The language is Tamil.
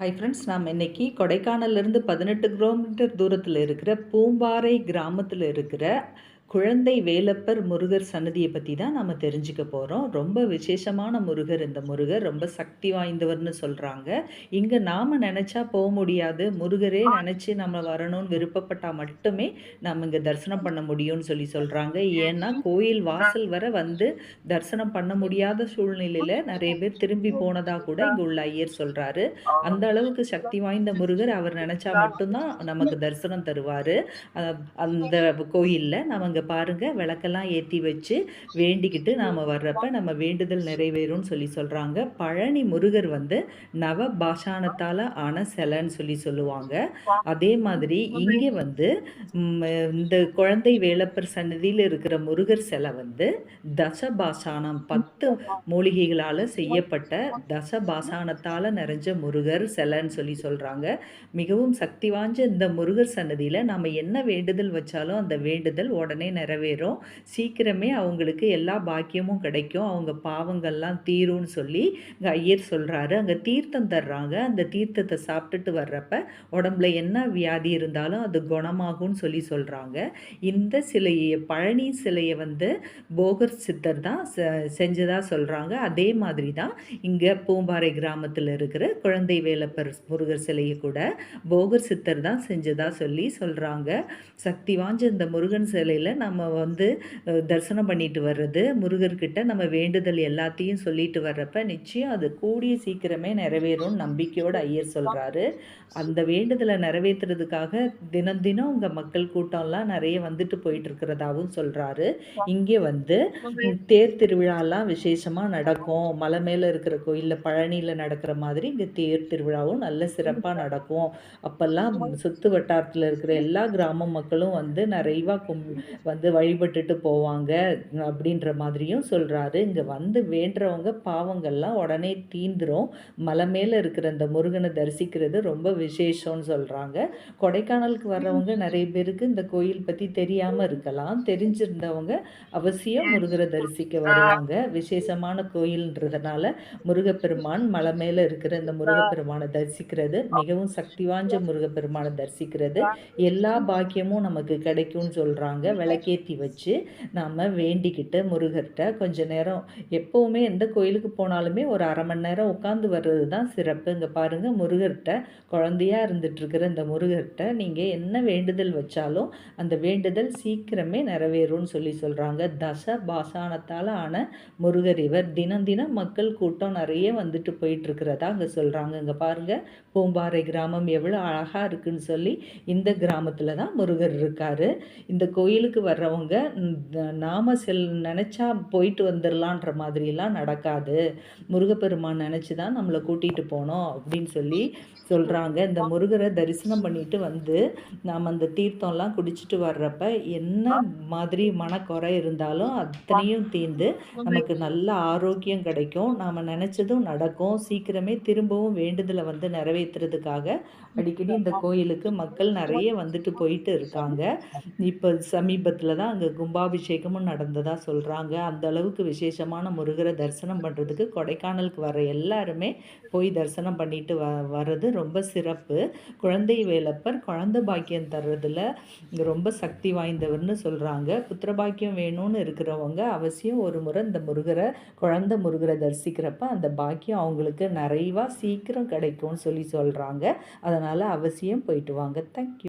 ஹை ஃப்ரெண்ட்ஸ் நாம் இன்னைக்கு கொடைக்கானல்லேருந்து பதினெட்டு கிலோமீட்டர் தூரத்தில் இருக்கிற பூம்பாறை கிராமத்தில் இருக்கிற குழந்தை வேலப்பர் முருகர் சன்னதியை பற்றி தான் நம்ம தெரிஞ்சுக்க போகிறோம் ரொம்ப விசேஷமான முருகர் இந்த முருகர். ரொம்ப சக்தி வாய்ந்தவர்னு சொல்கிறாங்க இங்கே நாம் நினச்சா போக முடியாது. முருகரே நினச்சி நம்ம வரணும்னு விருப்பப்பட்டால் மட்டுமே நம்ம இங்கே தரிசனம் பண்ண முடியும்னு சொல்லி சொல்கிறாங்க ஏன்னா கோயில் வாசல் வர வந்து தரிசனம் பண்ண முடியாத சூழ்நிலையில் நிறைய பேர் திரும்பி போனதாக கூட இங்கே உள்ள ஐயர் சொல்கிறாரு அந்த அளவுக்கு சக்தி வாய்ந்த முருகர் அவர் நினச்சா மட்டும்தான் நமக்கு தரிசனம் தருவார். அந்த கோயிலில் நம்ம இங்கே பாருங்கள் விளக்கெல்லாம் ஏற்றி வச்சு வேண்டிக்கிட்டு நாம் வர்றப்ப நம்ம வேண்டுதல் நிறைவேறும்னு சொல்லி சொல்கிறாங்க பழனி முருகர் வந்து நவ பாஷானத்தால் ஆன சிலைன்னு சொல்லி சொல்லுவாங்க. அதே மாதிரி இங்கே வந்து இந்த குழந்தை வேலப்பர் சன்னதியில் இருக்கிற முருகர் சிலை வந்து தசபாசானம் பத்து மூலிகைகளால் செய்யப்பட்ட தசபாசானத்தால் நிறைஞ்ச முருகர் சிலைன்னு சொல்லி சொல்கிறாங்க மிகவும் சக்தி வாய்ந்த இந்த முருகர் சன்னதியில் நம்ம என்ன வேண்டுதல் வச்சாலும் அந்த வேண்டுதல் உடனே நிறைவேறும். சீக்கிரமே அவங்களுக்கு எல்லா பாக்கியமும் கிடைக்கும். அவங்க பாவங்கள்லாம் தீரும்னு சொல்லி இங்கே ஐயர் சொல்கிறாரு அங்கே தீர்த்தம் தர்றாங்க. அந்த தீர்த்தத்தை சாப்பிட்டுட்டு வர்றப்ப உடம்புல என்ன வியாதி இருந்தாலும் அது குணமாகும்னு சொல்லி சொல்கிறாங்க இந்த சிலையை பழனி சிலையை வந்து போகர் சித்தர் தான் செஞ்சதாக சொல்கிறாங்க அதே மாதிரி தான் இங்கே பூம்பாறை கிராமத்தில் இருக்கிற குழந்தை வேலப்பர் முருகர் சிலையை கூட போகர் சித்தர் தான் செஞ்சதாக சொல்லி சொல்கிறாங்க சக்தி வாஞ்ச இந்த முருகன் சிலையில் நம்ம வந்து தரிசனம் பண்ணிட்டு வர்றது முருகர்கிட்ட நம்ம வேண்டுதல் எல்லாத்தையும் சொல்லிட்டு வர்றப்ப நிச்சயம் அது கூடிய சீக்கிரமே நிறைவேறும் நம்பிக்கையோடு ஐயர் சொல்கிறாரு அந்த வேண்டுதலை நிறைவேற்றுறதுக்காக தினம் தினம் உங்கள் மக்கள் கூட்டம்லாம் நிறைய வந்துட்டு போயிட்டு இருக்கிறதாவும் சொல்கிறாரு இங்கே வந்து தேர் திருவிழாலாம் விசேஷமாக நடக்கும். மலை மேலே இருக்கிற கோயிலில் பழனியில் நடக்கிற மாதிரி இங்கே தேர் திருவிழாவும் நல்ல சிறப்பாக நடக்கும். அப்போல்லாம் சுற்று வட்டாரத்தில் இருக்கிற எல்லா கிராம மக்களும் வந்து நிறைவாக கும் வந்து வழிபட்டுட்டு போவாங்க அப்படின்ற மாதிரியும் சொல்கிறாரு இங்கே வந்து வேண்டுறவங்க பாவங்கள்லாம் உடனே தீந்துரும். மலை மேலே இருக்கிற அந்த முருகனை தரிசிக்கிறது ரொம்ப விசேஷம்னு சொல்கிறாங்க கொடைக்கானலுக்கு வர்றவங்க நிறைய பேருக்கு இந்த கோயில் பற்றி தெரியாமல் இருக்கலாம். தெரிஞ்சிருந்தவங்க அவசியம் முருகரை தரிசிக்க வருவாங்க. விசேஷமான கோயில்ன்றதுனால முருகப்பெருமான் மலை மேலே இருக்கிற இந்த முருகப்பெருமானை தரிசிக்கிறது. மிகவும் சக்தி வாய்ந்த முருகப்பெருமானை தரிசிக்கிறது. எல்லா பாக்கியமும் நமக்கு கிடைக்கும்னு சொல்கிறாங்க விளக்கேற்றி வச்சு நாம் வேண்டிக்கிட்டு முருகர்கிட்ட கொஞ்ச நேரம் எப்போவுமே எந்த கோயிலுக்கு போனாலுமே ஒரு அரை மணி நேரம் உட்காந்து வர்றது தான் சிறப்பு. இங்கே பாருங்கள் முருகர்கிட்ட குழந்தையாக இருந்துகிட்ருக்கிற இந்த முருகர்கிட்ட நீங்கள் என்ன வேண்டுதல் வச்சாலும் அந்த வேண்டுதல் சீக்கிரமே நிறைவேறும்னு சொல்லி சொல்கிறாங்க தச பாசானத்தால் ஆன முருகர் இவர். தினம் தினம் மக்கள் கூட்டம் நிறைய வந்துட்டு போயிட்டுருக்கிறதா அங்கே சொல்கிறாங்க இங்கே பாருங்கள் பூம்பாறை கிராமம் எவ்வளோ அழகாக இருக்குன்னு சொல்லி இந்த கிராமத்தில் தான் முருகர் இருக்கார். இந்த கோயிலுக்கு வர்றவங்க நாம செல் நினச்சா போயிட்டு வந்துடலான்ற மாதிரிலாம் நடக்காது. முருகப்பெருமான் நினச்சி தான் நம்மளை கூட்டிகிட்டு போனோம் அப்படின்னு சொல்லி சொல்கிறாங்க இந்த முருகரை தரிசனம் பண்ணிட்டு வந்து நாம் அந்த தீர்த்தம்லாம் குடிச்சிட்டு வர்றப்ப என்ன மாதிரி மனக்குறை இருந்தாலும் அத்தனையும் தீர்ந்து நமக்கு நல்ல ஆரோக்கியம் கிடைக்கும். நாம் நினச்சதும் நடக்கும். சீக்கிரமே திரும்பவும் வேண்டுதலை வந்து நிறைவேற்றுறதுக்காக அடிக்கடி இந்த கோயிலுக்கு மக்கள் நிறைய வந்துட்டு போயிட்டு இருக்காங்க. இப்போ சமீப சமீபத்தில் தான் அங்கே கும்பாபிஷேகமும் நடந்ததாக சொல்கிறாங்க அந்த அளவுக்கு விசேஷமான முருகரை தரிசனம் பண்ணுறதுக்கு கொடைக்கானலுக்கு வர எல்லாருமே போய் தரிசனம் பண்ணிட்டு வ வர்றது ரொம்ப சிறப்பு. குழந்தை வேலப்பர் குழந்தை பாக்கியம் தர்றதில் ரொம்ப சக்தி வாய்ந்தவர்னு சொல்கிறாங்க புத்திரபாக்கியம் வேணும்னு இருக்கிறவங்க அவசியம் ஒரு முறை இந்த முருகரை குழந்தை முருகரை தரிசிக்கிறப்ப அந்த பாக்கியம் அவங்களுக்கு நிறைவாக சீக்கிரம் கிடைக்கும்னு சொல்லி சொல்கிறாங்க அதனால் அவசியம் போயிட்டு வாங்க. தேங்க்யூ